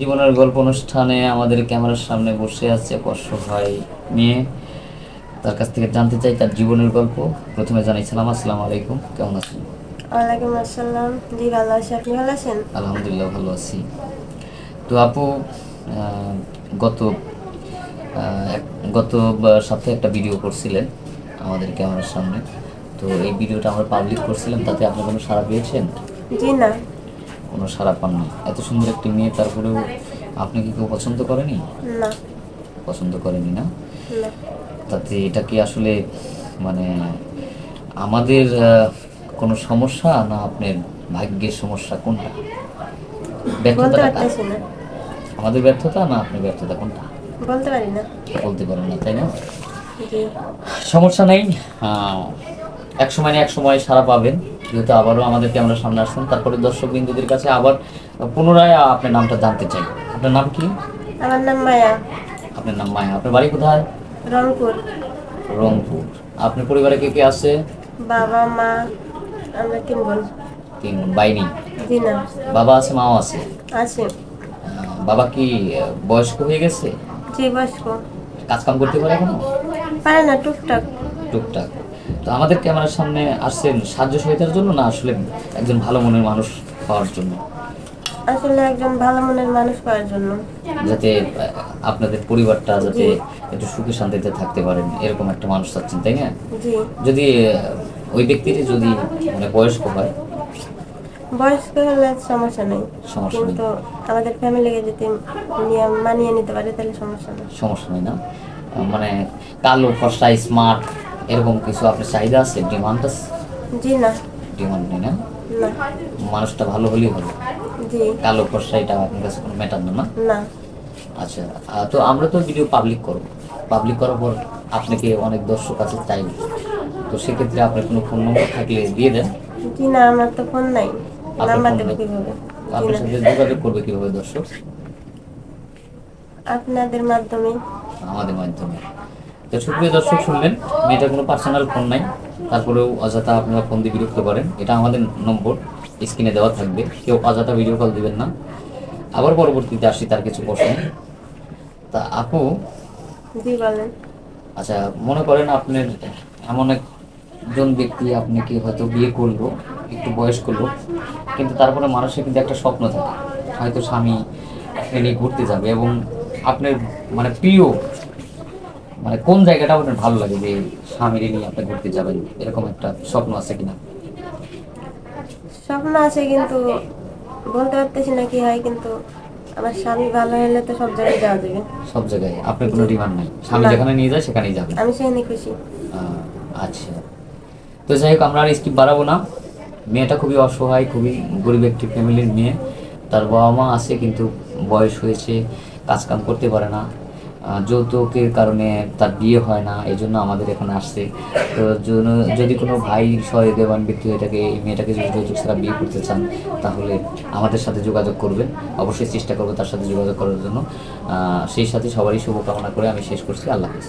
জীবনের গল্প অনুষ্ঠানে আমাদের ক্যামেরার সামনে বসে আছে এক অসহায় নিয়ে তার কাছ থেকে জানতে চাই তার জীবনের গল্প। প্রথমে জানাইছিলাম আসসালামু আলাইকুম কেমন আছেন? ওয়ালাইকুম আসসালাম। জি ভালো আছি। আপনি ভালো আছেন? আলহামদুলিল্লাহ ভালো আছি। তো আপু গত গত সপ্তাহে একটা ভিডিও করছিলেন আমাদের ক্যামেরার সামনে। তো এই ভিডিওটা আমরা পাবলিক করছিলাম তাতে আপনি কোনো সাড়া পেয়েছেন? জি না। কোনো সাড়া পাননি এত সুন্দর একটি মেয়ে তারপরেও আপনি কি কেউ পছন্দ করেনি? না। পছন্দ করেনি না? না। তাতে এটা কি আসলে মানে আমাদের কোনো সমস্যা না আপনার ভাগ্যের সমস্যা কোনটা? ব্যর্থতা আমাদের ব্যর্থতা না আপনার ব্যর্থতা কোনটা? বলতে পারি না। বলতে পারেন না তাই না? সমস্যা নেই। এক সময় না এক সময় সারা পাবেন। যেহেতু আবারও আমাদের ক্যামেরার সামনে আসছেন। তারপরে দর্শক বিন্দুদের কাছে আবার পুনরায় আপনার নামটা জানতে চাই। আপনার নাম কি? আমার নাম মায়া। আপনার নাম মায়া। আপনার বাড়ি কোথায়? রংপুর। রংপুর। আপনার পরিবারে কে কে আছে? বাবা মা আমরা তিন বোন তিন বাইনি জি না বাবা আছে মাও আছে? আছে। বাবা কি বয়স্ক হয়ে গেছে? জি বয়স্ক। কাজ কাম করতে পারে এখনও? পারে না টুকটাক। টুকটাক। তো আমাদের ক্যামেরার সামনে আসছেন সাহায্য সহায়তার জন্য না আসলে একজন ভালো মনের মানুষ পাওয়ার জন্য? আসলে একজন ভালো মনের মানুষ পাওয়ার জন্য। যাতে আপনাদের পরিবারটা যাতে একটু সুখে শান্তিতে থাকতে পারেন এরকম একটা মানুষ চাচ্ছেন তাই না? যদি ওই ব্যক্তিটি যদি মানে বয়স্ক হয়? বয়স্ক হলে সমস্যা নেই। কিন্তু আমাদের ফ্যামিলিকে যদি নিয়ে মানিয়ে নিতে পারে তাহলে সমস্যা নেই। সমস্যা নেই না? মানে কালো ফর্সা স্মার্ট এরকম কিছু আপনার চাহিদা আছে? ডিমান্ড আছে? জি না। ডিমান্ড নেই না? মানুষটা ভালো হলেই হবে। জি। কালো ফর্সা এটা আপনার কাছে কোনো ম্যাটার না না? আচ্ছা তো আমরা তো ভিডিও পাবলিক করব। পাবলিক করার পর আপনাকে অনেক দর্শক আছে চাই তো সেক্ষেত্রে আপনার কোনো ফোন নম্বর থাকলে দিয়ে দেন। জি না আমার তো ফোন নাই। নাম্বার দেবো? কীভাবে? আপনার সাথে যোগাযোগ করবে কীভাবে দর্শক? আপনাদের মাধ্যমে। আমাদের মাধ্যমে। তো সুপ্রিয় দর্শক শুনলেন মেয়েটার কোনো পার্সোনাল ফোন নাই তারপরেও অযথা আপনারা ফোন দিয়ে বিরক্ত করেন। এটা আমাদের নম্বর স্ক্রিনে দেওয়া থাকবে। কেউ অযথা ভিডিও কল দিবেন না। আবার পরবর্তীতে আসি তার কিছু প্রশ্ন। তা আপু? আচ্ছা মনে করেন আপনার এমন একজন ব্যক্তি আপনি আপনাকে হয়তো বিয়ে করল একটু বয়স করল কিন্তু তারপরে মানুষের কিন্তু একটা স্বপ্ন থাকে। হয়তো স্বামী নিয়ে ঘুরতে যাবে এবং আপনার মানে প্রিয় মানে কোন জায়গাটা আপনার ভালো লাগে যে স্বামীর নিয়ে আপনি ঘুরতে যাবেন? এরকম একটা স্বপ্ন আছে কিনা? স্বপ্ন আছে কিন্তু বলতে পারতেছি না কি হয় কিন্তু আমার স্বামী ভালো হলে তো সব জায়গায় যাওয়া যাবে। সব জায়গায়? আপনার কোনো ডিমান্ড নাই? স্বামী যেখানে নিয়ে যায় সেখানেই যাবেন আমি সেখানে খুশি। আচ্ছা। তো যাই হোক আমরা আর স্কিপ বাড়াবো না। মেয়েটা খুবই অসহায় খুবই গরিব একটি ফ্যামিলির মেয়ে। তার বাবা মা আছে কিন্তু বয়স হয়েছে কাজ কাম করতে পারে না। যৌতুকের কারণে তার বিয়ে হয় না এই জন্য আমাদের এখানে আসছে। তো যদি কোনো ভাই সহৃদয়বান ব্যক্তি এটাকে এই মেয়েটাকে যদি যৌতুক ছাড়া বিয়ে করতে চান, তাহলে আমাদের সাথে যোগাযোগ করবেন। অবশ্যই চেষ্টা করব তার সাথে যোগাযোগ করার জন্য। সেই সাথে সবারই শুভকামনা করে আমি শেষ করছি। আল্লাহ হাফেজ।